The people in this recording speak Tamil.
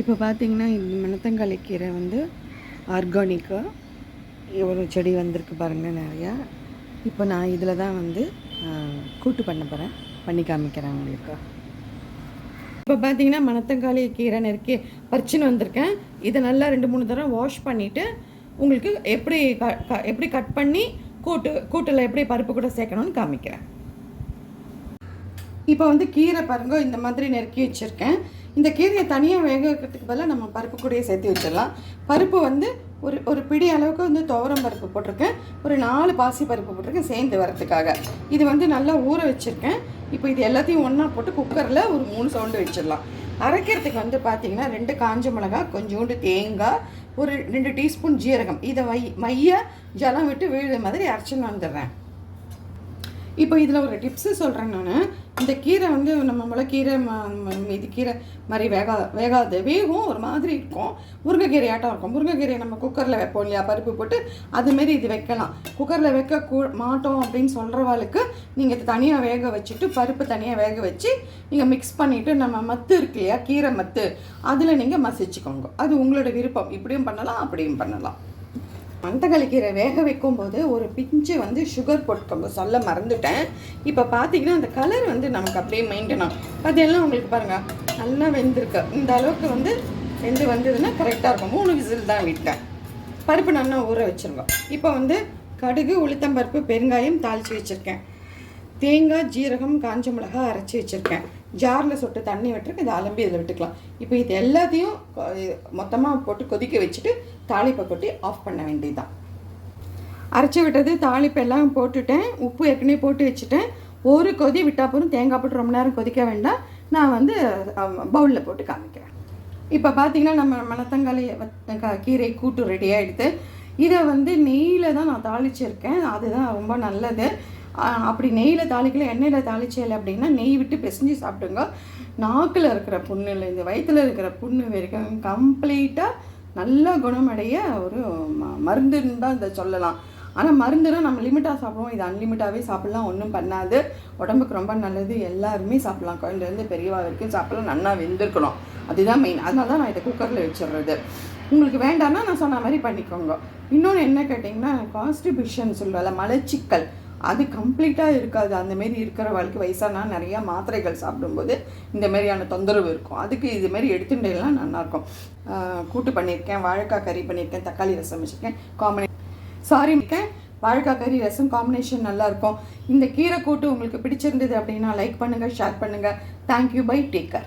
இப்போ பார்த்தீங்கன்னா இந்த மணத்தங்காளி கீரை வந்து ஆர்கானிக்காக ஒரு செடி வந்திருக்கு பாருங்கள் நிறையா. இப்போ நான் இதில் தான் வந்து கூட்டு பண்ண போகிறேன் பண்ணி காமிக்கிறேன் உங்களுக்கு. இப்போ பார்த்தீங்கன்னா மணத்தங்காளி கீரை நெருக்கி பறிச்சுன்னு வந்திருக்கேன். இதை நல்லா ரெண்டு மூணு தடவை வாஷ் பண்ணிவிட்டு உங்களுக்கு எப்படி க எப்படி கட் பண்ணி கூட்டு கூட்டில் எப்படி பருப்பு கூட சேர்க்கணும்னு காமிக்கிறேன். இப்போ வந்து கீரை பாருங்க இந்த மாதிரி நெருக்கி வச்சுருக்கேன். இந்த கீரையை தனியாக வேக வைக்கிறதுக்கு பதிலாக நம்ம பருப்பு கூடயே சேர்த்து வச்சிடலாம். பருப்பு வந்து ஒரு ஒரு பிடி அளவுக்கு வந்து துவரம் பருப்பு போட்டிருக்கேன். ஒரு நாலு பாசி பருப்பு போட்டிருக்கேன் சேர்ந்து வரதுக்காக இது வந்து நல்லா ஊற வச்சுருக்கேன். இப்போ இது எல்லாத்தையும் ஒன்றா போட்டு குக்கரில் ஒரு மூணு சவுண்டு வச்சிடலாம். அரைக்கிறதுக்கு வந்து பார்த்தீங்கன்னா ரெண்டு காஞ்ச மிளகா கொஞ்சோண்டு தேங்காய் ஒரு ரெண்டு டீஸ்பூன் ஜீரகம். இதை மை மைய ஜலம் விட்டு விழுது மாதிரி அரைச்சின்னு வந்துடுறேன். இப்போ இதில் ஒரு டிப்ஸு சொல்கிறேன் நான். இந்த கீரை வந்து நம்ம முளைக்கீரை ம கீரை மாதிரி வேகா வேகாது. வேகும் ஒரு மாதிரி இருக்கும். முருங்கைக்கீரை ஆட்டம் இருக்கும். முருங்கைக்கீரையை நம்ம குக்கரில் வைப்போம் இல்லையா? பருப்பு போட்டு அதுமாரி இது வைக்கலாம். குக்கரில் வைக்க கூ மாட்டோம் அப்படின்னு சொல்கிறவாளுக்கு நீங்கள் இது தனியாக வேக வச்சுட்டு பருப்பு தனியாக வேக வச்சு நீங்கள் மிக்ஸ் பண்ணிவிட்டு நம்ம மத்து இருக்கு இல்லையா? கீரை மத்து. அதில் நீங்கள் மசிச்சுக்கோங்க. அது உங்களோட விருப்பம். இப்படியும் பண்ணலாம் அப்படியும் பண்ணலாம். மந்தகலிக்கீரை வேக வேக வைக்கும்போது ஒரு பிஞ்சு வந்து சுகர் போட்டுக்கோங்க சொல்ல மறந்துட்டேன். இப்போ பார்த்தீங்கன்னா அந்த கலர் வந்து நமக்கு அப்படியே மெயின்டைன் ஆகும் அதெல்லாம் உங்களுக்கு பாருங்கள் நல்லா வெந்திருக்கு. இந்த அளவுக்கு வந்து வெந்து வந்ததுன்னா கரெக்டாக இருக்கும். மூணு விசில் தான் விட்டேன். பருப்பு நல்லா ஊற வச்சுருங்க. இப்போ வந்து கடுகு உளுத்தம்பருப்பு பெருங்காயம் தாளித்து வச்சுருக்கேன். தேங்காய் ஜீரகம் காஞ்ச மிளகாய் அரைச்சி வச்சுருக்கேன். ஜாரில் சொட்டு தண்ணி விட்டுருக்கு இதை அலம்பி இதில் விட்டுக்கலாம். இப்போ இது எல்லாத்தையும் மொத்தமாக போட்டு கொதிக்க வச்சுட்டு தாளிப்பை கொட்டி ஆஃப் பண்ண வேண்டியதுதான். அரைச்சி விட்டது தாளிப்பு எல்லாம் போட்டுட்டேன். உப்பு ஏற்கனவே போட்டு வச்சுட்டேன். ஒரு கொதி விட்டால் போதும் தேங்காய் போட்டு ரொம்ப நேரம் கொதிக்க வேண்டாம். நான் வந்து பவுலில் போட்டு காமிக்கிறேன். இப்போ பார்த்தீங்கன்னா நம்ம மணத்தங்காளி கீரை கூட்டு ரெடி ஆகிடுது இதை வந்து நெய்யில் தான் நான் தாளிச்சிருக்கேன். அதுதான் ரொம்ப நல்லது. அப்படி நெய்யில் தாளிக்கல எண்ணெயில் தாளிச்சல அப்படின்னா நெய் விட்டு பிசைஞ்சு சாப்பிடுங்க. நாக்கில் இருக்கிற புண்ணு இல்லை இந்த வயிற்றில் இருக்கிற புண்ணு வரைக்கும் கம்ப்ளீட்டாக நல்ல குணமடைய ஒரு ம- மருந்துன்னு தான் இதை சொல்லலாம். ஆனால் மருந்துனா நம்ம லிமிட்டாக சாப்பிடுவோம். இது அன்லிமிட்டாகவே சாப்பிடலாம். ஒன்றும் பண்ணாது. உடம்புக்கு ரொம்ப நல்லது. எல்லாருமே சாப்பிட்லாம். குழந்தைலேருந்து பெரியவா வரைக்கும் சாப்பிடலாம். நல்லா வெந்திருக்கணும். அதுதான் மெயின் அதனால தான் நான் இதை குக்கரில் வச்சிடுறது. உங்களுக்கு வேண்டாம்னா நான் சொன்ன மாதிரி பண்ணிக்கோங்க. இன்னொன்று என்ன கேட்டிங்கன்னா கான்ஸ்டிபியூஷன் சொல்கிறல மலச்சிக்கல். அது கம்ப்ளீட்டாக இருக்காது. அந்த மாரி இருக்கிற வாழ்க்கை வயசானா நிறையா மாத்திரைகள் சாப்பிடும்போது இந்த மாதிரியான தொந்தரவு இருக்கும். அதுக்கு இதுமாரி மாதிரி எடுத்துட்டேலாம் நல்லாயிருக்கும் கூட்டு பண்ணியிருக்கேன் வாழைக்காய் கறி பண்ணியிருக்கேன் தக்காளி ரசம் வச்சுருக்கேன் காம்பினே சாரி இருக்கேன் வாழைக்காய் கறி ரசம் காம்பினேஷன் நல்லாயிருக்கும் இந்த கீரை கூட்டு உங்களுக்கு பிடிச்சிருந்தது அப்படின்னா லைக் பண்ணுங்கள் ஷேர் பண்ணுங்கள் தேங்க்யூ பை டேக்கர்